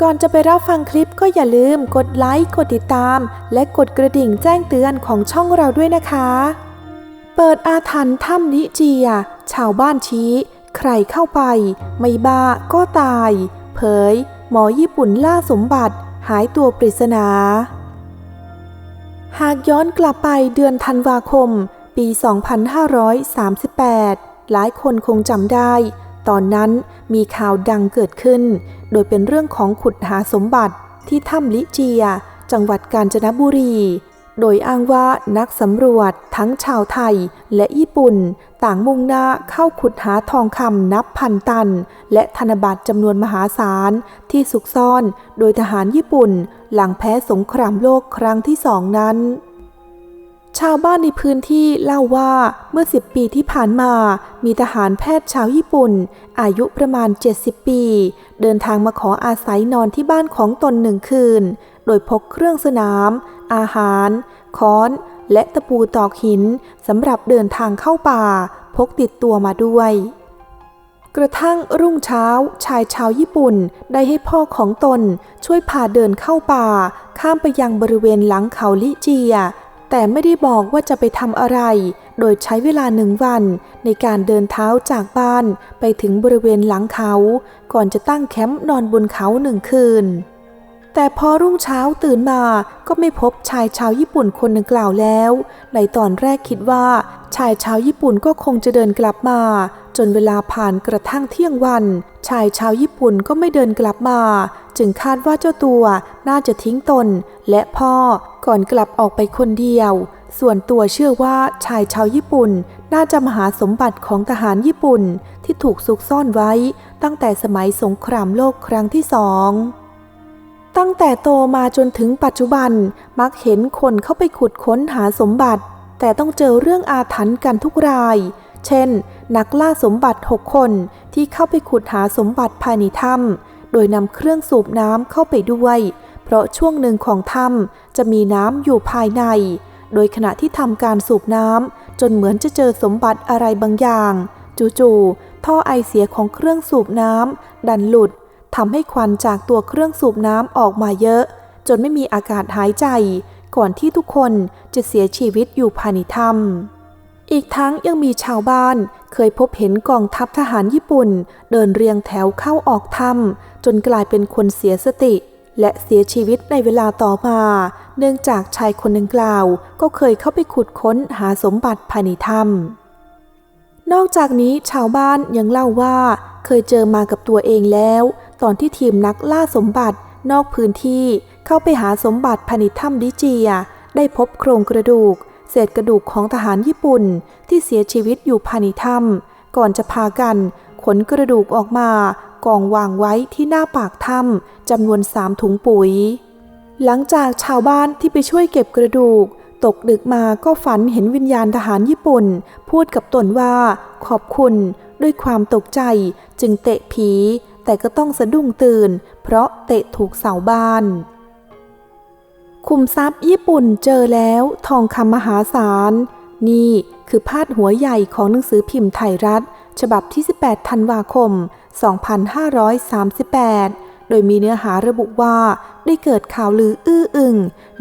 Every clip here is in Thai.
ก่อนจะไปรับฟังคลิปก็อย่าลืมกดไลค์ กดติดตาม และกดกระดิ่งแจ้งเตือนของช่องเราด้วยนะคะ เปิดอาถรรพ์ถ้ำนิเจีย ชาวบ้านชี้ ใครเข้าไป ไม่บ้าก็ตาย เผย หมอญี่ปุ่นล่าสมบัติ หายตัวปริศนา หากย้อนกลับไปเดือนธันวาคม ปี 2538 หลายคนคงจำได้ ตอนนั้นมีข่าวดังเกิดขึ้น โดยเป็นเรื่องของขุดหาสมบัติที่ถ้ำลิเจีย จังหวัดกาญจนบุรี โดยอ้างว่านักสำรวจทั้งชาวไทยและญี่ปุ่น ต่างมุ่งหน้าเข้าขุดหาทองคำนับพันตัน และธนบัตรจำนวนมหาศาลที่ซุกซ่อน โดยทหารญี่ปุ่น หลังแพ้สงครามโลกครั้งที่สองนั้น ชาวบ้านในพื้นที่เล่าว่าเมื่อ 10 ปีที่ผ่านมา มีทหารแพทย์ชาวญี่ปุ่น อายุประมาณ 70 ปี เดินทางมาขออาศัยนอนที่บ้านของตนหนึ่งคืน โดยพกเครื่องสนาม อาหาร ค้อน และตะปูตอกหินสำหรับเดินทางเข้าป่า พกติดตัวมาด้วย กระทั่งรุ่งเช้า ชายชาวญี่ปุ่นได้ให้พ่อของตนช่วยพาเดินเข้าป่า ข้ามไปยังบริเวณหลังเขาลิเจีย แต่ไม่ได้บอกว่าจะไปทำอะไร โดยใช้เวลาหนึ่งวันในการเดินเท้าจากบ้านไปถึงบริเวณหลังเขา ก่อนจะตั้งแคมป์นอนบนเขาหนึ่งคืน แต่พอรุ่งเช้าตื่นมาก็ไม่พบชายชาวญี่ปุ่นคนดังกล่าวแล้ว ในตอนแรกคิดว่า ชายชาวญี่ปุ่นก็คงจะเดินกลับมา จนเวลาผ่านกระทั่งเที่ยงวัน ชายชาวญี่ปุ่นก็ไม่เดินกลับมา จึงคาดว่าเจ้าตัวน่าจะทิ้งตน และพ่อก่อนกลับออกไปคนเดียว ส่วนตัวเชื่อว่าชายชาวญี่ปุ่น น่าจะมาหาสมบัติของทหารญี่ปุ่นที่ถูกซุกซ่อนไว้ ตั้งแต่สมัยสงครามโลกครั้งที่สองตั้งแต่โตมาจนถึงปัจจุบันมักเห็นคนเข้าไปขุดค้นหาสมบัติ แต่ต้องเจอเรื่องอาถรรพ์กันทุกราย เช่น นักล่าสมบัติ 6 คนที่เข้าไปขุดหาสมบัติภายในถ้ำ โดยนำเครื่องสูบน้ำเข้าไปด้วย เพราะช่วงหนึ่งของถ้ำจะมีน้ำอยู่ภายใน โดยขณะที่ทำการสูบน้ำจนเหมือนจะเจอสมบัติอะไรบางอย่าง จู่ๆท่อไอเสียของเครื่องสูบน้ำดันหลุดทำให้ควันจากตัวเครื่องสูบน้ำออกมาเยอะ จนไม่มีอากาศหายใจ ก่อนที่ทุกคนจะเสียชีวิตอยู่ภายในถ้ำ อีกทั้งยังมีชาวบ้าน เคยพบเห็นกองทัพทหารญี่ปุ่น เดินเรียงแถวเข้าออกถ้ำจนกลายเป็นคนเสียสติ และเสียชีวิตในเวลาต่อมา เนื่องจากชายคนดังกล่าว ก็เคยเข้าไปขุดค้นหาสมบัติภายในถ้ำนอกจากนี้ชาวบ้านยังเล่าว่า เคยเจอมากับตัวเองแล้ว ตอนที่ทีมนักล่าสมบัตินอกพื้นที่เข้าไปหาสมบัติภายในถ้ำดิเจีย ได้พบโครงกระดูก เศษกระดูกของทหารญี่ปุ่นที่เสียชีวิตอยู่ภายในถ้ำก่อนจะพากันขนกระดูกออกมากองวางไว้ที่หน้าปากถ้ำจำนวนสามถุงปุ๋ย หลังจากชาวบ้านที่ไปช่วยเก็บกระดูก ตกดึกมาก็ฝันเห็นวิญญาณทหารญี่ปุ่น พูดกับตนว่าขอบคุณด้วยความตกใจจึงเตะผี แต่ก็ต้องสะดุ้งตื่น เพราะเตะถูกเสาบ้าน คุมทรัพย์ญี่ปุ่นเจอแล้วทองคำมหาศาล นี่คือพาดหัวใหญ่ของหนังสือพิมพ์ไทยรัฐ ฉบับที่ 18 ธันวาคม 2538 โดยมีเนื้อหาระบุว่า ได้เกิดข่าวลืออื้ออึง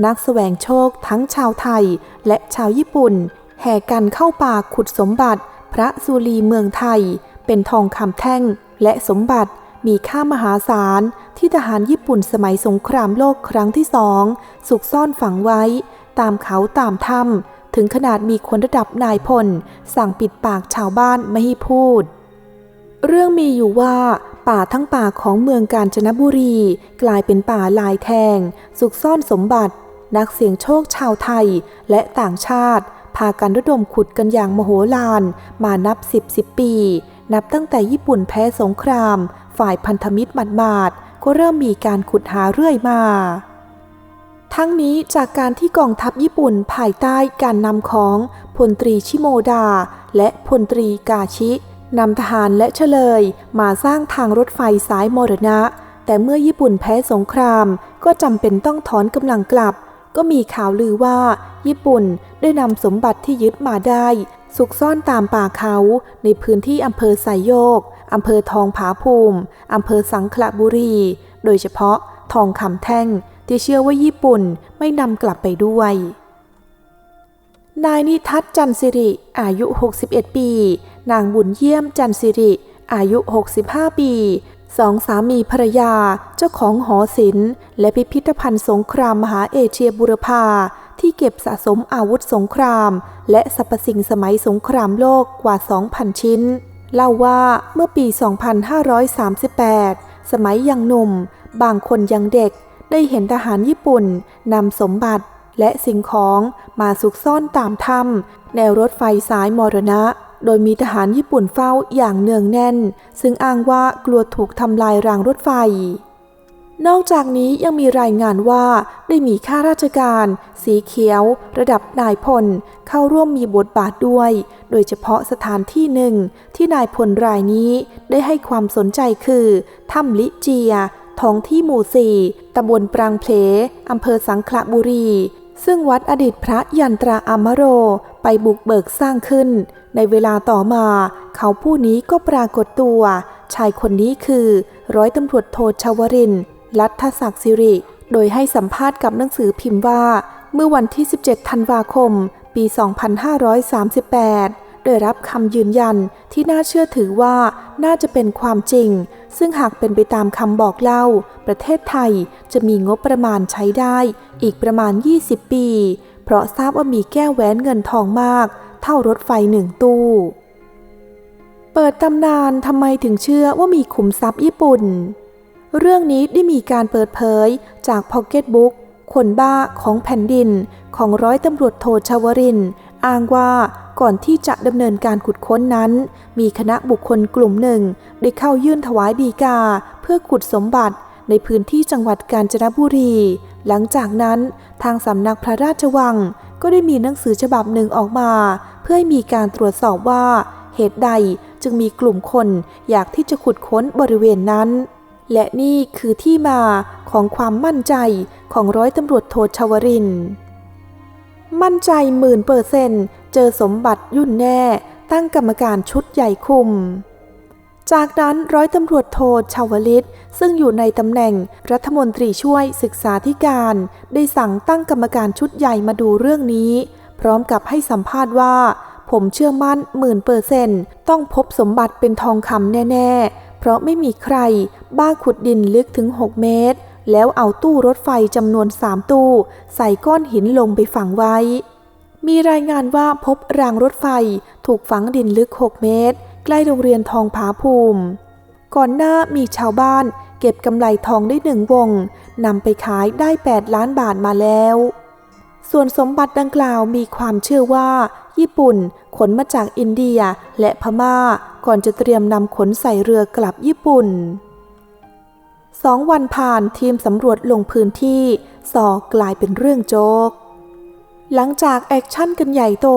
นักแสวงโชคทั้งชาวไทยและชาวญี่ปุ่น แห่กันเข้าป่าขุดสมบัติ พระสุรีเมืองไทย เป็นทองคำแท่งและสมบัติ มีค่ามหาศาลที่ทหารญี่ปุ่นสมัยสงครามโลกครั้งที่สองสุกซ่อนฝังไว้ ตามเขาตามถ้ำถึงขนาดมีคนระดับนายพล สั่งปิดปากชาวบ้านไม่ให้พูด เรื่องมีอยู่ว่าป่าทั้งป่าของเมืองกาญจนบุรี กลายเป็นป่าลายแทง สุกซ่อนสมบัติ นักเสี่ยงโชคชาวไทยและต่างชาติ พากันระดมขุดกันอย่างมโหฬารมานับสิบสิบปี นับตั้งแต่ญี่ปุ่นแพ้สงคราม ฝ่ายพันธมิตรหมาดๆก็เริ่มมีการขุดหาเรื่อยมา ทั้งนี้จากการที่กองทัพญี่ปุ่นภายใต้การนำของพลตรีชิโมดา และพลตรีกาชินำทหารและเฉลยมาสร้างทางรถไฟสายมรณะ แต่เมื่อญี่ปุ่นแพ้สงคราม ก็จำเป็นต้องถอนกำลังกลับ ก็มีข่าวลือว่า ญี่ปุ่นได้นำสมบัติที่ยึดมาได้ซุกซ่อนตามป่าเขาในพื้นที่อำเภอไซโยก อำเภอทองผาภูมิ อำเภอสังขละบุรี โดยเฉพาะทองคำแท่งที่เชื่อว่าญี่ปุ่นไม่นำกลับไปด้วย นายนิทัศจันสิริ อายุ 61 ปี นางบุญเยี่ยมจันสิริ อายุ 65 ปี สองสามีภรรยาเจ้าของหอศิลป์ และพิพิธภัณฑ์สงครามมหาเอเชียบุรพาที่เก็บสะสมอาวุธสงคราม และสรรพสิ่งสมัยสงครามโลกกว่า 2,000 ชิ้น เล่าว่าเมื่อปี 2538 สมัยยังหนุ่ม บางคนยังเด็ก ได้เห็นทหารญี่ปุ่นนำสมบัติและสิ่งของมาซุกซ่อนตามถ้ำแนวรถไฟสายมรณะ โดยมีทหารญี่ปุ่นเฝ้าอย่างเนืองแน่น ซึ่งอ้างว่ากลัวถูกทำลายรางรถไฟ นอกจากนี้ยังมีรายงานว่าได้มีข้าราชการ สีเขียว ระดับนายพล เข้าร่วมมีบทบาทด้วย โดยเฉพาะสถานที่หนึ่ง ที่นายพลรายนี้ได้ให้ความสนใจคือถ้ำลิเจียท้องที่หมู่สี่ตำบลปรางเพลอำเภอสังขละบุรี ซึ่งวัดอดีตพระยันตราอมโรไปบุกเบิกสร้างขึ้น ในเวลาต่อมา เขาผู้นี้ก็ปรากฏตัว ชายคนนี้คือ ร้อยตำรวจโทชาวริน ลัทธศักดิ์สิริ โดยให้สัมภาษณ์กับหนังสือพิมพ์ว่า เมื่อวันที่ 17 ธันวาคม ปี 2538 ได้รับคำยืนยันที่น่าเชื่อถือว่าน่าจะเป็นความจริง ซึ่งหากเป็นไปตามคำบอกเล่า ประเทศไทยจะมีงบประมาณใช้ได้ อีกประมาณ 20 ปี เพราะทราบว่ามีแก้วแหวนเงินทองมาก เท่ารถไฟหนึ่งตู้ เปิดตำนานทำไมถึงเชื่อว่ามีขุมทรัพย์ญี่ปุ่น เรื่องนี้ได้มีการเปิดเผยจากพ็อกเก็ตบุ๊กคนบ้าของแผ่นดินของร้อยตำรวจโทชาวริน อ้างว่าก่อนที่จะดำเนินการขุดค้นนั้น มีคณะบุคคลกลุ่มหนึ่ง ได้เข้ายื่นถวายดีกา เพื่อขุดสมบัติในพื้นที่จังหวัดกาญจนบุรี หลังจากนั้นทางสำนักพระราชวัง ก็ได้มีหนังสือฉบับหนึ่งออกมา เพื่อให้มีการตรวจสอบว่า เหตุใดจึงมีกลุ่มคนอยากที่จะขุดค้นบริเวณนั้น และนี่คือที่มาของความมั่นใจของร้อยตำรวจโทชาวรินทร์ มั่นใจหมื่นเปอร์เซนต์เจอสมบัติยุ่นแน่ ตั้งกรรมการชุดใหญ่คุม จากนั้นร้อยตำรวจโทชาวลิต ซึ่งอยู่ในตำแหน่งรัฐมนตรีช่วยศึกษาธิการ ได้สั่งตั้งกรรมการชุดใหญ่มาดูเรื่องนี้ พร้อมกับให้สัมภาษณ์ว่า ผมเชื่อมั่นหมื่นเปอร์เซนต์ต้องพบสมบัติเป็นทองคำแน่ ๆ เพราะไม่มีใคร บ้าขุดดินลึกถึง 6 เมตร แล้วเอาตู้รถไฟจำนวนสามตู้ ใส่ก้อนหินลงไปฝังไว้ มีรายงานว่าพบรางรถไฟถูกฝังดินลึก 6 เมตร ใกล้โรงเรียนทองผาภูมิ ก่อนหน้ามีชาวบ้านเก็บกำไรทองได้หนึ่งวงนำไปขายได้ 8 ล้านบาทมาแล้ว ส่วนสมบัติดังกล่าวมีความเชื่อว่า ญี่ปุ่นขนมาจากอินเดียและพม่าก่อนจะเตรียมนำขนใส่เรือกลับญี่ปุ่น สองวันผ่านทีมสำรวจลงพื้นที่สอกลายเป็นเรื่องโจก หลังจากแอคชั่นกันใหญ่โต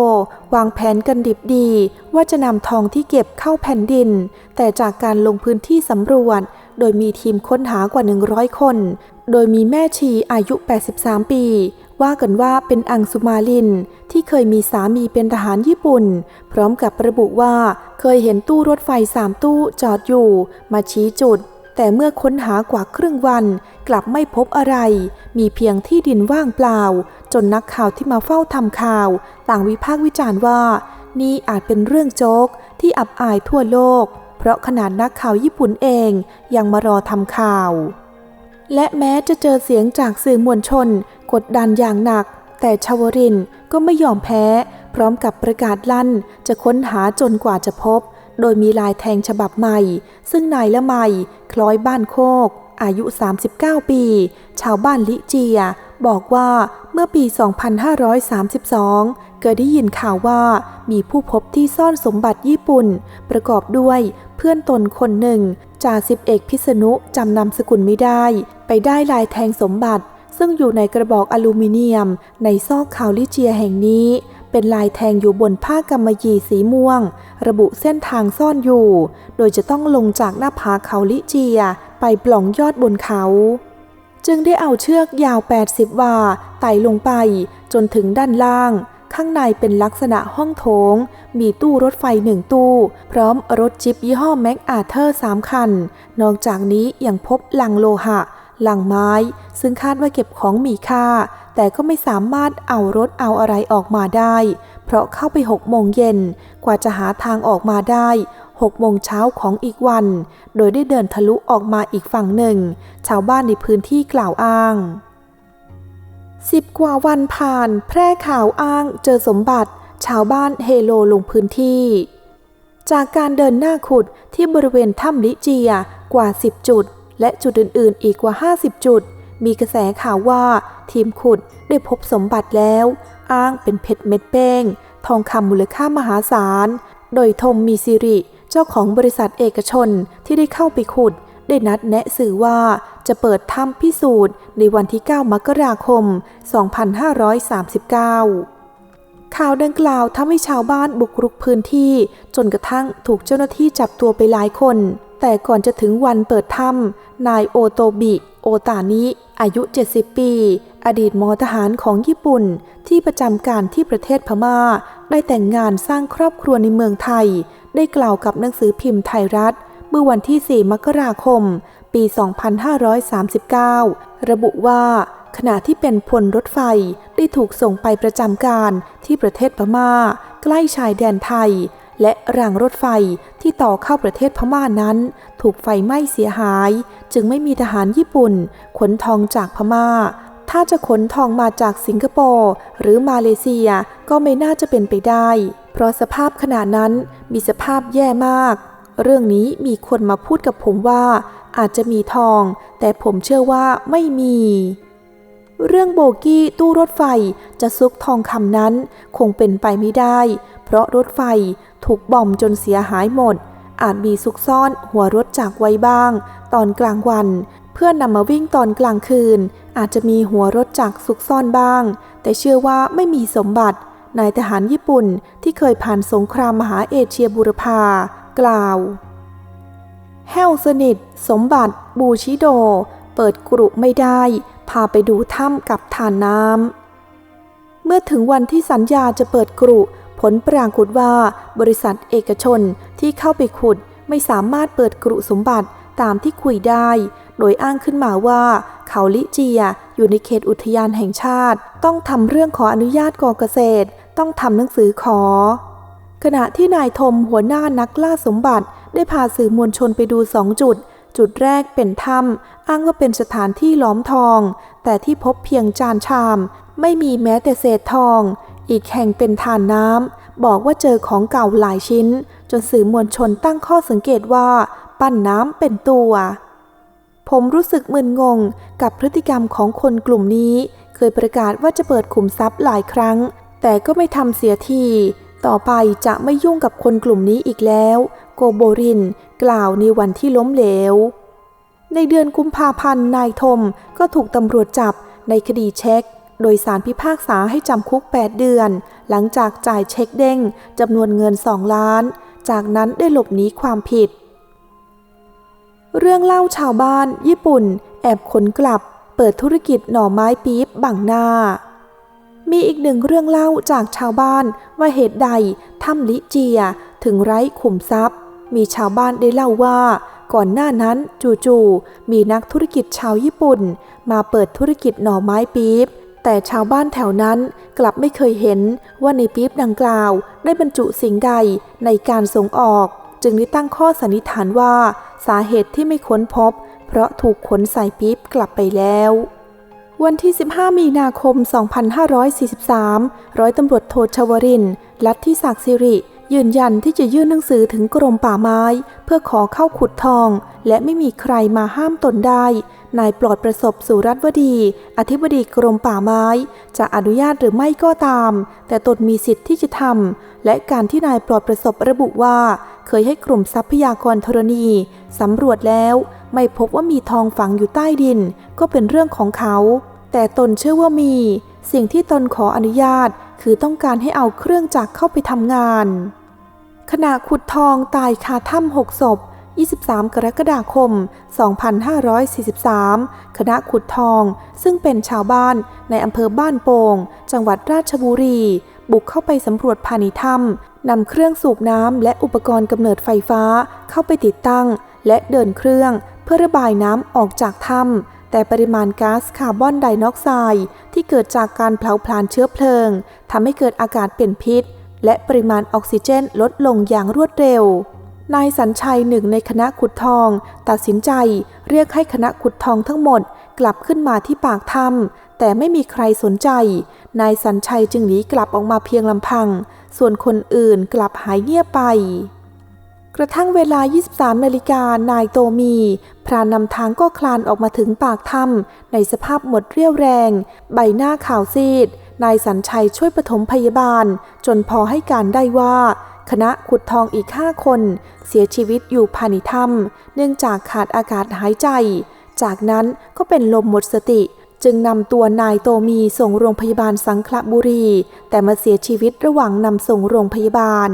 วางแผนกันดิบดี ว่าจะนำทองที่เก็บเข้าแผ่นดิน แต่จากการลงพื้นที่สำรวจ โดยมีทีมค้นหากว่า 100 คน โดยมีแม่ชีอายุ 83 ปี ว่ากันว่าเป็นอังสุมาลิน ที่เคยมีสามีเป็นทหารญี่ปุ่น พร้อมกับระบุว่าเคยเห็นตู้รถไฟสามตู้จอดอยู่ มาชี้จุด แต่เมื่อค้นหากว่าครึ่งวันกลับไม่พบอะไร มีเพียงที่ดินว่างเปล่า จนนักข่าวที่มาเฝ้าทำข่าว ต่างวิพากษ์วิจารณ์ว่า นี่อาจเป็นเรื่องโจ๊กที่อับอายทั่วโลก เพราะขนาดนักข่าวญี่ปุ่นเองยังมารอทำข่าว และแม้จะเจอเสียงจากสื่อมวลชน กดดันอย่างหนัก แต่ชาวรินก็ไม่ยอมแพ้ พร้อมกับประกาศลั่นจะค้นหาจนกว่าจะพบ โดยมีลายแทงฉบับใหม่ ซึ่งนายละไมคล้อยบ้านโคก อายุ 39 ปี ชาวบ้านลิเจีย บอกว่าเมื่อปี 2532 เกิดได้ยินข่าวว่ามีผู้พบที่ซ่อนสมบัติญี่ปุ่น ประกอบด้วยเพื่อนตนคนหนึ่งจ่าสิบเอกพิษณุจำนำสกุลไม่ได้ ไปได้ลายแทงสมบัติ ซึ่งอยู่ในกระบอกอลูมิเนียม ในซอกเขาลิเจียแห่งนี้ เป็นลายแทงอยู่บนผ้ากำมะหยี่สีม่วง ระบุเส้นทางซ่อนอยู่ โดยจะต้องลงจากหน้าผาเขาลิเจีย ไปปล่องยอดบนเขา จึงได้เอาเชือกยาว 80 วาไต่ลงไปจนถึงด้านล่าง ข้างในเป็นลักษณะห้องโถง มีตู้รถไฟหนึ่งตู้ พร้อมรถจิปยี่ห้อแม็กอาเธอร์สามคัน นอกจากนี้ยังพบลังโลหะ ลังไม้ ซึ่งคาดว่าเก็บของมีค่า แต่ก็ไม่สามารถเอารถเอาอะไรออกมาได้ เพราะเข้าไปหกโมงเย็นกว่าจะหาทางออกมาได้หกโมงเช้าของอีกวัน โดยได้เดินทะลุออกมาอีกฝั่งหนึ่ง ชาวบ้านในพื้นที่กล่าวอ้างสิบกว่าวันผ่าน แพร่ข่าวอ้างเจอสมบัติ ชาวบ้านเฮโลลงพื้นที่ จากการเดินหน้าขุดที่บริเวณถ้ำลิเจียกว่า 10 จุด และจุดอื่นๆ อีกกว่า 50 จุด มีกระแสข่าวว่าทีมขุดได้พบสมบัติแล้ว อ้างเป็นเพชรเม็ดแป้ง ทองคำมูลค่ามหาศาล โดยทมมีสิริ เจ้าของบริษัทเอกชนที่ได้เข้าไปขุด ได้นัดแนะสื่อว่าจะเปิดถ้ำพิสูจน์ในวันที่ 9 มกราคม 2539ข่าวดังกล่าวทำให้ชาวบ้านบุกรุกพื้นที่ จนกระทั่งถูกเจ้าหน้าที่จับตัวไปหลายคน แต่ก่อนจะถึงวันเปิดถ้ำนายโอโตบิ โอตานิ อายุ 70 ปี อดีตมอทหารของญี่ปุ่น ที่ประจำการที่ประเทศพม่า ได้แต่งงานสร้างครอบครัวในเมืองไทย ได้กล่าวกับหนังสือพิมพ์ไทยรัฐ เมื่อวันที่ 4 มกราคม ปี 2539 ระบุว่าขณะที่เป็นพลรถไฟได้ถูกส่งไปประจำการที่ประเทศพม่า ใกล้ชายแดนไทย และรางรถไฟที่ต่อเข้าประเทศพม่านั้น ถูกไฟไหม้เสียหาย จึงไม่มีทหารญี่ปุ่น ขนทองจากพม่า ถ้าจะขนทองมาจากสิงคโปร์หรือมาเลเซียก็ไม่น่าจะเป็นไปได้ เพราะสภาพขณะนั้นมีสภาพแย่มาก เรื่องนี้มีคนมาพูดกับผมว่า อาจจะมีทอง แต่ผมเชื่อว่าไม่มีเรื่องโบกี้ตู้รถไฟจะซุกทองคำนั้น คงเป็นไปไม่ได้ เพราะรถไฟถูกบ่อมจนเสียหายหมด อาจมีซุกซ่อนหัวรถจากไว้บ้าง ตอนกลางวัน เพื่อนำมาวิ่งตอนกลางคืน อาจจะมีหัวรถจากซุกซ่อนบ้าง แต่เชื่อว่าไม่มีสมบัตินายทหารญี่ปุ่นที่เคยผ่านสงครามมหาเอเชียบูรพา กล่าว แห้วสนิท สมบัติ บูชิโด เปิดกรุไม่ได้ พาไปดูถ้ำกับทานน้ำ เมื่อถึงวันที่สัญญาจะเปิดกรุ ผลปรากฏว่า บริษัทเอกชนที่เข้าไปขุดไม่สามารถเปิดกรุสมบัติตามที่คุยได้ โดยอ้างขึ้นมาว่า เขาลิเจียอยู่ในเขตอุทยานแห่งชาติ ต้องทำเรื่องขออนุญาตกอเกษตร ต้องทำหนังสือขอ ขณะที่นายทมหัวหน้านักล่าสมบัติ ได้พาสื่อมวลชนไปดูสองจุด จุดแรกเป็นถ้ำอ้างว่าเป็นสถานที่ล้อมทอง แต่ที่พบเพียงจานชาม ไม่มีแม้แต่เศษทอง อีกแห่งเป็นทานน้ำบอกว่าเจอของเก่าหลายชิ้น จนสื่อมวลชนตั้งข้อสังเกตว่า ปั้นน้ำเป็นตัว ผมรู้สึกมึนงงกับพฤติกรรมของคนกลุ่มนี้ เคยประกาศว่าจะเปิดขุมทรัพย์หลายครั้ง แต่ก็ไม่ทำเสียที ต่อไปจะไม่ยุ่งกับคนกลุ่มนี้อีกแล้ว โกโบริน กล่าวในวันที่ล้มเหลว ในเดือนกุมภาพันธ์นายทมก็ถูกตำรวจจับในคดีเช็ค โดยสารพิพากษาให้จำคุก 8 เดือน หลังจากจ่ายเช็คเด้งจำนวนเงิน 2 ล้าน จากนั้นได้หลบหนีความผิด เรื่องเล่าชาวบ้าน ญี่ปุ่น แอบขนกลับ เปิดธุรกิจหน่อไม้ปี๊บบังหน้า มีอีกหนึ่งเรื่องเล่าจากชาวบ้านว่าเหตุใดถ้ำลิเจียถึงไร้ขุมทรัพย์ มีชาวบ้านได้เล่าว่าก่อนหน้านั้นจู่ๆมีนักธุรกิจชาวญี่ปุ่น มาเปิดธุรกิจหน่อไม้ปี๊บ แต่ชาวบ้านแถวนั้นกลับไม่เคยเห็นว่าในปี๊บดังกล่าวได้บรรจุสิ่งใดในการส่งออก จึงได้ตั้งข้อสันนิษฐานว่า สาเหตุที่ไม่ค้นพบ เพราะถูกขนใส่ปี๊บกลับไปแล้ววันที่ 15 มีนาคม 2543 ร้อยตำรวจโทชวริน ลัทธิศักดิ์สิริ ยืนยันที่จะยื่นหนังสือถึงกรมป่าไม้ เพื่อขอเข้าขุดทอง และไม่มีใครมาห้ามตนได้ นายปลอดประสบสุรัตวดี อธิบดีกรมป่าไม้ จะอนุญาตหรือไม่ก็ตาม แต่ตนมีสิทธิ์ที่จะทำ และการที่นายปลอดประสบระบุว่า เคยให้กลุ่มทรัพยากรธรณีสำรวจแล้ว ไม่พบว่ามีทองฝังอยู่ใต้ดิน ก็เป็นเรื่องของเขา แต่ตนเชื่อว่ามี สิ่งที่ตนขออนุญาต คือต้องการให้เอาเครื่องจักรเข้าไปทำงานขณะขุดทองตายคาถ้ำหกศพ 23 กรกฎาคม 2543 คณะขุดทอง ซึ่งเป็นชาวบ้านในอำเภอบ้านโป่ง จังหวัดราชบุรี บุกเข้าไปสำรวจภายในถ้ำนำเครื่องสูบน้ำและอุปกรณ์กำเนิดไฟฟ้าเข้าไปติดตั้ง และเดินเครื่องเพื่อระบายน้ำออกจากถ้ำแต่ปริมาณก๊าซคาร์บอนไดออกไซด์ที่เกิดจากการเผาผลาญเชื้อเพลิงทำให้เกิดอากาศเป็นพิษ และปริมาณออกซิเจนลดลงอย่างรวดเร็ว นายสัญชัยหนึ่งในคณะขุดทอง ตัดสินใจเรียกให้คณะขุดทองทั้งหมดกลับขึ้นมาที่ปากถ้ำแต่ไม่มีใครสนใจ นายสัญชัยจึงหนีกลับออกมาเพียงลำพัง ส่วนคนอื่นกลับหายเงียบไป กระทั่งเวลา 23 นาฬิกานายโตมี พรานนำทางก็คลานออกมาถึงปากถ้ำในสภาพหมดเรี่ยวแรง ใบหน้าขาวซีดนายสัญชัยช่วยปฐมพยาบาล จนพอให้การได้ว่า คณะขุดทองอีกห้าคน เสียชีวิตอยู่ภายในถ้ำเนื่องจากขาดอากาศหายใจ จากนั้นก็เป็นลมหมดสติ จึงนำตัวนายโตมีส่งโรงพยาบาลสังขละบุรี แต่มาเสียชีวิตระหว่างนำส่งโรงพยาบาล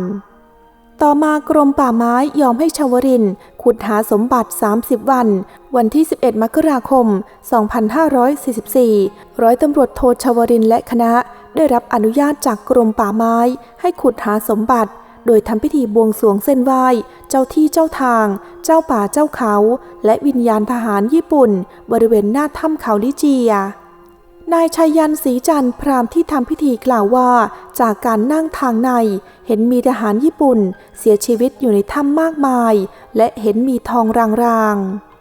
ต่อมากรมป่าไม้ยอมให้ชาวริน ขุดหาสมบัติ 30 วัน วันที่ 11 มกราคม 2544 ร้อยตำรวจโทชาวรินและคณะได้รับอนุญาตจากกรมป่าไม้ให้ขุดหาสมบัติ โดยทำพิธีบวงสรวงเส้นไหว้ เจ้าที่เจ้าทาง เจ้าป่าเจ้าเขา และวิญญาณทหารญี่ปุ่น บริเวณหน้าถ้ำเขาลิเจีย นายชัยยันศรีจันทร์พรามที่ทำพิธีกล่าวว่า จากการนั่งทางใน เห็นมีทหารญี่ปุ่น เสียชีวิตอยู่ในถ้ำมากมาย และเห็นมีทองรางๆ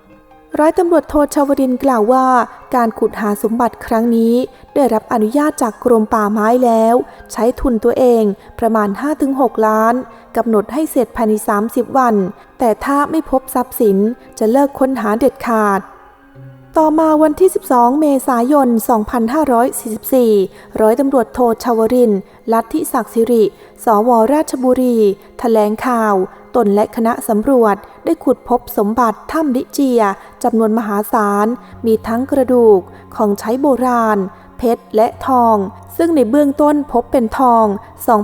ร้อยตำรวจโทชาวรินกล่าวว่า การขุดหาสมบัติครั้งนี้ ได้รับอนุญาตจากกรมป่าไม้แล้ว ใช้ทุนตัวเองประมาณ 5-6 ล้านกำหนดให้เสร็จภายใน 30 วัน แต่ถ้าไม่พบทรัพย์สินจะเลิกค้นหาเด็ดขาดต่อมาวันที่ 12 เมษายน 2544 ร้อยตำรวจโทชาวริน ลัทธิศักดิ์สิริ สวราชบุรีถแถลงข่าว ตนและคณะสำรวจได้ขุดพบสมบัติถ้ำลิเจียจำนวนมหาศาล มีทั้งกระดูกของใช้โบราณ เพชรและทอง ซึ่งในเบื้องต้นพบเป็นทอง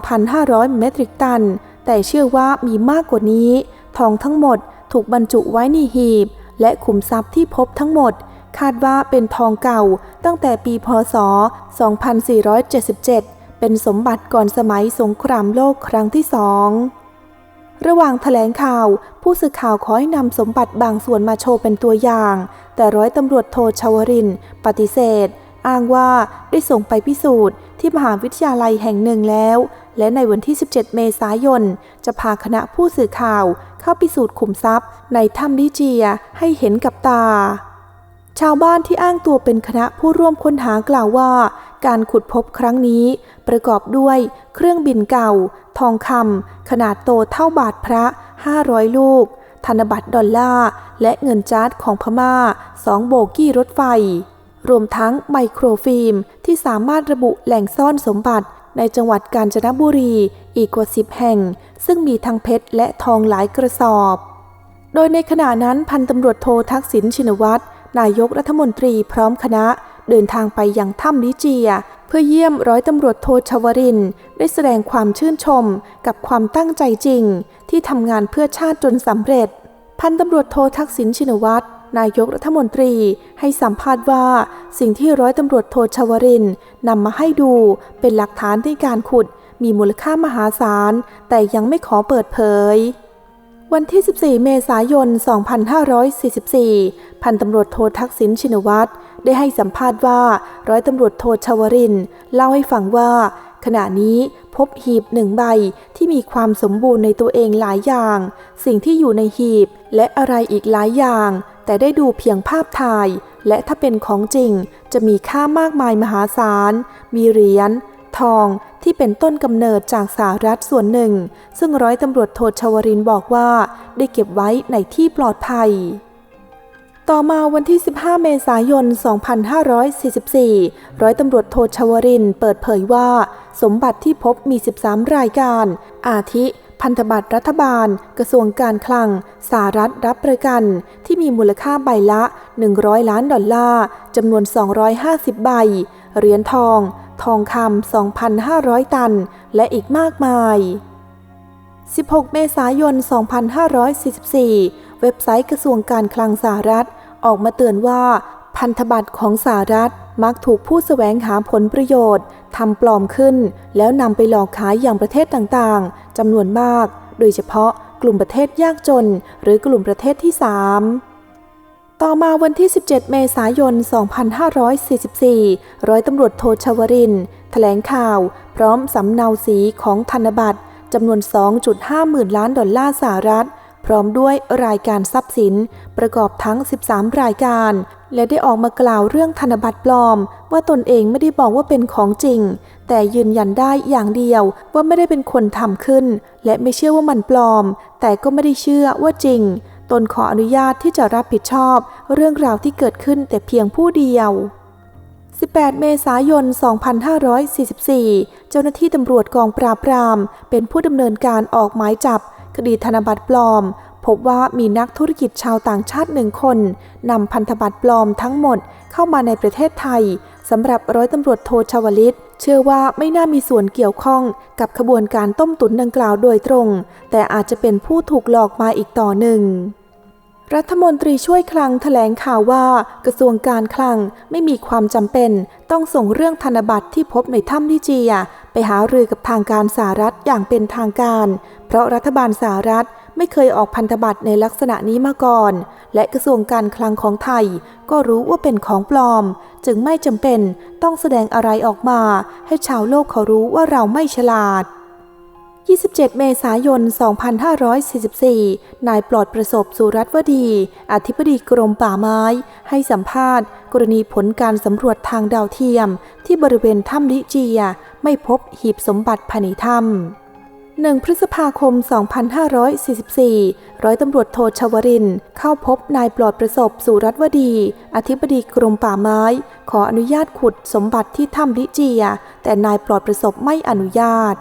2,500 เมตริกตัน แต่เชื่อว่ามีมากกว่านี้ ทองทั้งหมดถูกบรรจุไว้ในหีบ และขุมทรัพย์ที่พบทั้งหมด คาดว่าเป็นทองเก่าตั้งแต่ปีพศ 2477 เป็นสมบัติก่อนสมัยสงครามโลกครั้งที่สอง ระหว่างถแถลงข่าว ผู้สื่อข่าวขอให้นำสมบัติบางส่วนมาโชว์เป็นตัวอย่าง แต่ร้อยตำรวจโทชาวริน ปฏิเสธ อ้างว่าได้ส่งไปพิสูจน์ที่มหาวิทยาลัยแห่งหนึ่งแล้ว และในวันที่ 17 เมษายน จะพาคณะผู้สื่อข่าว เข้าพิสูจน์ขุมทรัพย์ ในถ้ำลิเจียให้เห็นกับตา ชาวบ้านที่อ้างตัวเป็นคณะผู้ร่วมค้นหากล่าวว่า การขุดพบครั้งนี้ ประกอบด้วยเครื่องบินเก่า ทองคำขนาดโตเท่าบาทพระ 500 ลูก ธนบัตรดอลลาร์ และเงินจาร์ดของพม่าสองโบกี้รถไฟ รวมทั้งไมโครฟิล์มที่สามารถระบุแหล่งซ่อนสมบัติในจังหวัดกาญจนบุรีอีกกว่าสิบแห่ง ซึ่งมีทั้งเพชรและทองหลายกระสอบ โดยในขณะนั้นพันตำรวจโททักษิณชินวัตรนายกรัฐมนตรีพร้อมคณะ เดินทางไปยังถ้ำลิเจีย เพื่อเยี่ยมร้อยตำรวจโทชวริน ได้แสดงความชื่นชมกับความตั้งใจจริง ที่ทำงานเพื่อชาติจนสำเร็จ พันตำรวจโททักษิณชินวัตรนายกรัฐมนตรีให้สัมภาษณ์ว่า สิ่งที่ร้อยตำรวจโทชวรินนำมาให้ดูเป็นหลักฐานในการขุด มีมูลค่ามหาศาล แต่ยังไม่ขอเปิดเผย วันที่ 14 เมษายน 2544 พันตำรวจโททักษิณชินวัตร ได้ให้สัมภาษณ์ว่าร้อยตำรวจโทชวรินเล่าให้ฟังว่าขณะนี้พบหีบหนึ่งใบที่มีความสมบูรณ์ในตัวเองหลายอย่าง สิ่งที่อยู่ในหีบและอะไรอีกหลายอย่าง แต่ได้ดูเพียงภาพถ่าย และถ้าเป็นของจริงจะมีค่ามากมายมหาศาล มีเหรียญทองที่เป็นต้นกำเนิดจากสหรัฐส่วนหนึ่ง ซึ่งร้อยตำรวจโทชวรินบอกว่า ได้เก็บไว้ในที่ปลอดภัย ต่อมาวันที่ 15 เมษายน 2544 ร้อยตำรวจโทชวรินเปิดเผยว่า สมบัติที่พบมี 13 รายการ อาทิ พันธบัตรรัฐบาล กระทรวงการคลัง สหรัฐรับประกัน ที่มีมูลค่าใบละ 100 ล้านดอลลาร์จำนวน 250 ใบ เหรียญทอง ทองคำ 2,500 ตัน และอีกมากมาย 16 เมษายน 2544 เว็บไซต์กระทรวงการคลังสหรัฐ ออกมาเตือนว่า พันธบัตรของสหรัฐมักถูกผู้แสวงหาผลประโยชน์ทำปลอมขึ้น แล้วนำไปหลอกขายอย่างประเทศต่างๆจำนวนมาก โดยเฉพาะกลุ่มประเทศยากจน หรือกลุ่มประเทศที่ 3 ต่อมาวันที่ 17 เมษายน 2544 ร้อยตำรวจโทชวรินทร์แถลงข่าว พร้อมสำเนาสีของธนบัตรจำนวน 2.5 หมื่นล้านดอลลาร์สหรัฐ พร้อมด้วยรายการทรัพย์สินประกอบทั้ง 13 รายการ และได้ออกมากล่าวเรื่องธนบัตรปลอม ว่าตนเองไม่ได้บอกว่าเป็นของจริง แต่ยืนยันได้อย่างเดียวว่าไม่ได้เป็นคนทำขึ้น และไม่เชื่อว่ามันปลอม แต่ก็ไม่ได้เชื่อว่าจริง ตนขออนุญาตที่จะรับผิดชอบ เรื่องราวที่เกิดขึ้นแต่เพียงผู้เดียว18 เมษายน 2544 เจ้าหน้าที่ตำรวจกองปราบปราม เป็นผู้ดำเนินการออกหมายจับ คดีธนบัตรปลอม พบว่ามีนักธุรกิจชาวต่างชาติหนึ่งคนนำพันธบัตรปลอมทั้งหมดเข้ามาในประเทศไทยสำหรับร้อยตำรวจโทชวลิต เชื่อว่าไม่น่ามีส่วนเกี่ยวข้องกับขบวนการต้มตุ๋นดังกล่าวโดยตรง แต่อาจจะเป็นผู้ถูกหลอกมาอีกต่อหนึ่ง รัฐมนตรีช่วยคลังแถลงข่าวว่ากระทรวงการคลังไม่มีความจำเป็น ต้องส่งเรื่องธนบัตรที่พบในถ้ำนิเจีย ไปหารือกับทางการสหรัฐอย่างเป็นทางการ เพราะรัฐบาลสหรัฐไม่เคยออกพันธบัตรในลักษณะนี้มาก่อน และกระทรวงการคลังของไทย ก็รู้ว่าเป็นของปลอม จึงไม่จำเป็นต้องแสดงอะไรออกมา ให้ชาวโลกเขารู้ว่าเราไม่ฉลาด 27 เมษายน 2544 นายปลอดประสบสุรัตน์วดี อธิบดีกรมป่าไม้ ให้สัมภาษณ์ กรณีผลการสำรวจทางดาวเทียม ที่บริเวณถ้ำลิเจีย ไม่พบหีบสมบัติภายในถ้ำ1 พฤษภาคม 2544 ร้อยตำรวจโทชวริน เข้าพบนายปลอดประสบสุรัตน์วดี อธิบดีกรมป่าไม้ ขออนุญาตขุดสมบัติที่ถ้ำลิเจีย แต่นายปลอดประสบไม่อนุญาต